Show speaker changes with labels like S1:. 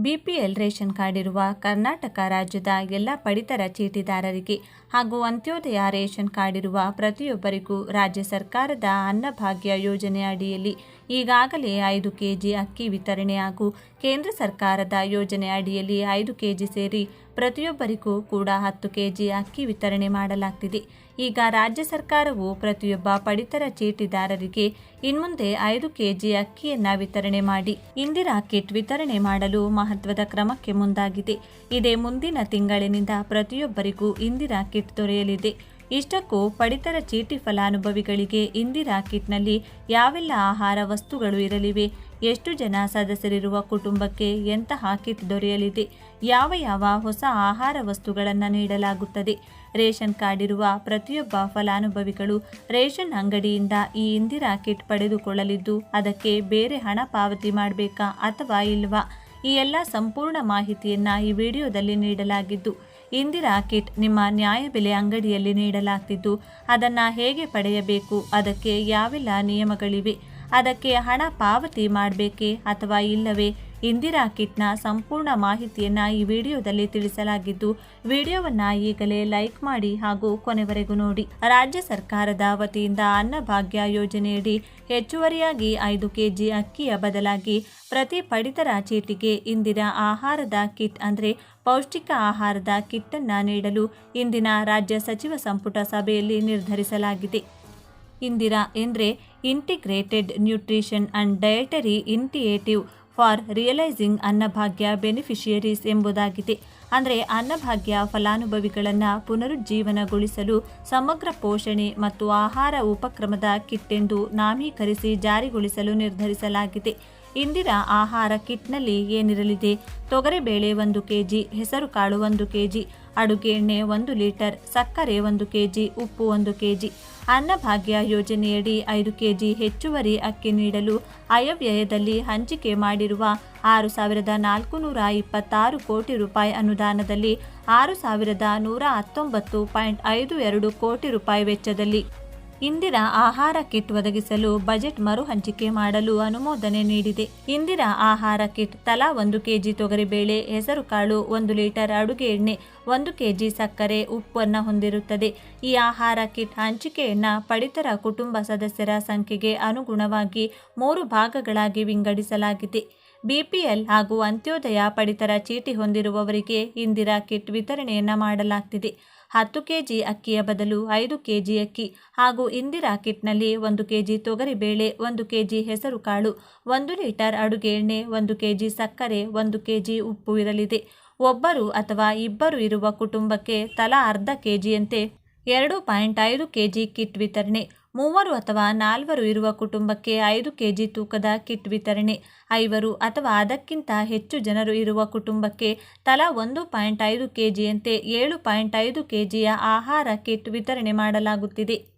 S1: BPL ration card ಇರುವ ಕರ್ನಾಟಕ ರಾಜ್ಯದ ಎಲ್ಲ ಪಡಿತರ ಚೀಟಿದಾರರಿಗೆ ಹಾಗೂ ಅಂತ್ಯೋದಯ ರೇಷನ್ ಕಾರ್ಡ್ ಇರುವ ಪ್ರತಿಯೊಬ್ಬರಿಗೂ ರಾಜ್ಯ ಸರ್ಕಾರದ ಅನ್ನಭಾಗ್ಯ ಯೋಜನೆ ಅಡಿಯಲ್ಲಿ ಈಗಾಗಲೇ ಐದು ಕೆಜಿ ಅಕ್ಕಿ ವಿತರಣೆ ಹಾಗೂ ಕೇಂದ್ರ ಸರ್ಕಾರದ ಯೋಜನೆ ಅಡಿಯಲ್ಲಿ ಐದು ಕೆಜಿ ಸೇರಿ ಪ್ರತಿಯೊಬ್ಬರಿಗೂ ಕೂಡ ಹತ್ತು ಕೆಜಿ ಅಕ್ಕಿ ವಿತರಣೆ ಮಾಡಲಾಗ್ತಿದೆ. ಈಗ ರಾಜ್ಯ ಸರ್ಕಾರವು ಪ್ರತಿಯೊಬ್ಬ ಪಡಿತರ ಚೀಟಿದಾರರಿಗೆ ಇನ್ಮುಂದೆ ಐದು ಕೆಜಿ ಅಕ್ಕಿಯನ್ನ ವಿತರಣೆ ಮಾಡಿ ಇಂದಿರಾ ಕಿಟ್ ವಿತರಣೆ ಮಾಡಲು ಮಹತ್ವದ ಕ್ರಮಕ್ಕೆ ಮುಂದಾಗಿದೆ. ಇದೇ ಮುಂದಿನ ತಿಂಗಳಿನಿಂದ ಪ್ರತಿಯೊಬ್ಬರಿಗೂ ಇಂದಿರಾ ಕಿಟ್ ದೊರೆಯಲಿದೆ. ಇಷ್ಟಕ್ಕೂ ಪಡಿತರ ಚೀಟಿ ಫಲಾನುಭವಿಗಳಿಗೆ ಇಂದಿರಾ ಕಿಟ್ನಲ್ಲಿ ಯಾವೆಲ್ಲ ಆಹಾರ ವಸ್ತುಗಳು ಇರಲಿವೆ? ಎಷ್ಟು ಜನ ಸದಸ್ಯರಿರುವ ಕುಟುಂಬಕ್ಕೆ ಎಂತಹ ಕಿಟ್ ದೊರೆಯಲಿದೆ? ಯಾವ ಯಾವ ಹೊಸ ಆಹಾರ ವಸ್ತುಗಳನ್ನು ನೀಡಲಾಗುತ್ತದೆ? ರೇಷನ್ ಕಾರ್ಡ್ ಇರುವ ಪ್ರತಿಯೊಬ್ಬ ಫಲಾನುಭವಿಗಳು ರೇಷನ್ ಅಂಗಡಿಯಿಂದ ಈ ಇಂದಿರಾ ಕಿಟ್ ಪಡೆದುಕೊಳ್ಳಲಿದ್ದು ಅದಕ್ಕೆ ಬೇರೆ ಹಣ ಪಾವತಿ ಮಾಡಬೇಕಾ ಅಥವಾ ಇಲ್ವಾ? ಈ ಎಲ್ಲ ಸಂಪೂರ್ಣ ಮಾಹಿತಿಯನ್ನು ಈ ವಿಡಿಯೋದಲ್ಲಿ ನೀಡಲಾಗಿದ್ದು ಇಂದಿರಾ ಕಿಟ್ ನಿಮ್ಮ ನ್ಯಾಯಬೆಲೆ ಅಂಗಡಿಯಲ್ಲಿ ನೀಡಲಾಗ್ತಿದ್ದು, ಅದನ್ನು ಹೇಗೆ ಪಡೆಯಬೇಕು? ಅದಕ್ಕೆ ಯಾವೆಲ್ಲ ನಿಯಮಗಳಿವೆ? ಅದಕ್ಕೆ ಹಣ ಪಾವತಿ ಮಾಡಬೇಕೇ ಅಥವಾ ಇಲ್ಲವೇ? ಇಂದಿರಾ ಕಿಟ್ನ ಸಂಪೂರ್ಣ ಮಾಹಿತಿಯನ್ನು ಈ ವಿಡಿಯೋದಲ್ಲಿ ತಿಳಿಸಲಾಗಿದ್ದು, ವಿಡಿಯೋವನ್ನು ಈಗಲೇ ಲೈಕ್ ಮಾಡಿ ಹಾಗೂ ಕೊನೆವರೆಗೂ ನೋಡಿ. ರಾಜ್ಯ ಸರ್ಕಾರದ ವತಿಯಿಂದ ಅನ್ನಭಾಗ್ಯ ಯೋಜನೆಯಡಿ ಹೆಚ್ಚುವರಿಯಾಗಿ ಐದು ಕೆಜಿ ಅಕ್ಕಿಯ ಬದಲಾಗಿ ಪ್ರತಿ ಪಡಿತರ ಚೀಟಿಗೆ ಇಂದಿನ ಆಹಾರದ ಕಿಟ್ ಅಂದರೆ ಪೌಷ್ಟಿಕ ಆಹಾರದ ಕಿಟ್ಟನ್ನು ನೀಡಲು ಇಂದಿನ ರಾಜ್ಯ ಸಚಿವ ಸಂಪುಟ ಸಭೆಯಲ್ಲಿ ನಿರ್ಧರಿಸಲಾಗಿದೆ. ಇಂದಿರಾ ಎಂದರೆ integrated nutrition and dietary initiative for realising Annabhagya beneficiaries ಎಂಬುದಾಗಿದೆ. ಅಂದರೆ ಅನ್ನಭಾಗ್ಯ ಫಲಾನುಭವಿಗಳನ್ನು ಪುನರುಜ್ಜೀವನಗೊಳಿಸಲು ಸಮಗ್ರ ಪೋಷಣೆ ಮತ್ತು ಆಹಾರ ಉಪಕ್ರಮದ ಕಿಟ್ಟೆಂದು ನಾಮೀಕರಿಸಿ ಜಾರಿಗೊಳಿಸಲು ನಿರ್ಧರಿಸಲಾಗಿದೆ. ಇಂದಿರಾ ಆಹಾರ ಕಿಟ್ನಲ್ಲಿ ಏನಿರಲಿದೆ? ತೊಗರಿಬೇಳೆ ಒಂದು ಕೆ ಜಿ ಹೆಸರುಕಾಳು ಒಂದು ಕೆಜಿ, ಅಡುಗೆ ಎಣ್ಣೆ ಒಂದು ಲೀಟರ್, ಸಕ್ಕರೆ ಒಂದು ಕೆ ಜಿ ಉಪ್ಪು ಒಂದು ಕೆ ಜಿ ಅನ್ನಭಾಗ್ಯ ಯೋಜನೆಯಡಿ ಐದು ಕೆ ಜಿ ಹೆಚ್ಚುವರಿ ಅಕ್ಕಿ ನೀಡಲು ಆಯವ್ಯಯದಲ್ಲಿ ಹಂಚಿಕೆ ಮಾಡಿರುವ ಆರು ಸಾವಿರದ ನಾಲ್ಕು ನೂರ ಇಪ್ಪತ್ತಾರು ಕೋಟಿ ರೂಪಾಯಿ ಅನುದಾನದಲ್ಲಿ ಆರು ಸಾವಿರದ ನೂರ ಹತ್ತೊಂಬತ್ತು ಪಾಯಿಂಟ್ ಐದು ಎರಡು ಕೋಟಿ ರೂಪಾಯಿ ವೆಚ್ಚದಲ್ಲಿ ಇಂದಿರಾ ಆಹಾರ ಕಿಟ್ ಒದಗಿಸಲು ಬಜೆಟ್ ಮರು ಹಂಚಿಕೆ ಮಾಡಲು ಅನುಮೋದನೆ ನೀಡಿದೆ. ಇಂದಿರಾ ಆಹಾರ ಕಿಟ್ ತಲಾ ಒಂದು ಕೆಜಿ ತೊಗರಿಬೇಳೆ ಹೆಸರುಕಾಳು ಒಂದು ಲೀಟರ್ ಅಡುಗೆ ಎಣ್ಣೆ, ಒಂದು ಕೆಜಿ ಸಕ್ಕರೆ ಉಪ್ಪನ್ನು ಹೊಂದಿರುತ್ತದೆ. ಈ ಆಹಾರ ಕಿಟ್ ಹಂಚಿಕೆಯನ್ನು ಪಡಿತರ ಕುಟುಂಬ ಸದಸ್ಯರ ಸಂಖ್ಯೆಗೆ ಅನುಗುಣವಾಗಿ ಮೂರು ಭಾಗಗಳಾಗಿ ವಿಂಗಡಿಸಲಾಗಿದೆ. ಬಿಪಿಎಲ್ ಹಾಗೂ ಅಂತ್ಯೋದಯ ಪಡಿತರ ಚೀಟಿ ಹೊಂದಿರುವವರಿಗೆ ಇಂದಿರಾ ಕಿಟ್ ವಿತರಣೆಯನ್ನು ಮಾಡಲಾಗ್ತಿದೆ. ಹತ್ತು ಕೆಜಿ ಅಕ್ಕಿಯ ಬದಲು ಐದು ಕೆಜಿ ಅಕ್ಕಿ ಹಾಗೂ ಇಂದಿರಾ ಕಿಟ್ನಲ್ಲಿ ಒಂದು ಕೆಜಿ ತೊಗರಿಬೇಳೆ ಒಂದು ಕೆಜಿ ಹೆಸರುಕಾಳು ಒಂದು ಲೀಟರ್ ಅಡುಗೆ ಎಣ್ಣೆ, ಒಂದು ಕೆಜಿ ಸಕ್ಕರೆ, ಒಂದು ಕೆಜಿ ಉಪ್ಪು ಇರಲಿದೆ. ಒಬ್ಬರು ಅಥವಾ ಇಬ್ಬರು ಇರುವ ಕುಟುಂಬಕ್ಕೆ ತಲಾ ಅರ್ಧ ಕೆಜಿಯಂತೆ ಎರಡು ಪಾಯಿಂಟ್ ಐದು ಕೆಜಿ ಕಿಟ್ ವಿತರಣೆ ಮೂವರು ಅಥವಾ ನಾಲ್ವರು ಇರುವ ಕುಟುಂಬಕ್ಕೆ ಐದು ಕೆಜಿ ತೂಕದ ಕಿಟ್ ವಿತರಣೆ. ಐವರು ಅಥವಾ ಅದಕ್ಕಿಂತ ಹೆಚ್ಚು ಜನರು ಇರುವ ಕುಟುಂಬಕ್ಕೆ ತಲಾ ಒಂದು ಪಾಯಿಂಟ್ ಐದು ಕೆಜಿಯಂತೆ ಏಳು ಪಾಯಿಂಟ್ ಐದು ಕೆಜಿಯ ಆಹಾರ ಕಿಟ್ ವಿತರಣೆ ಮಾಡಲಾಗುತ್ತಿದೆ.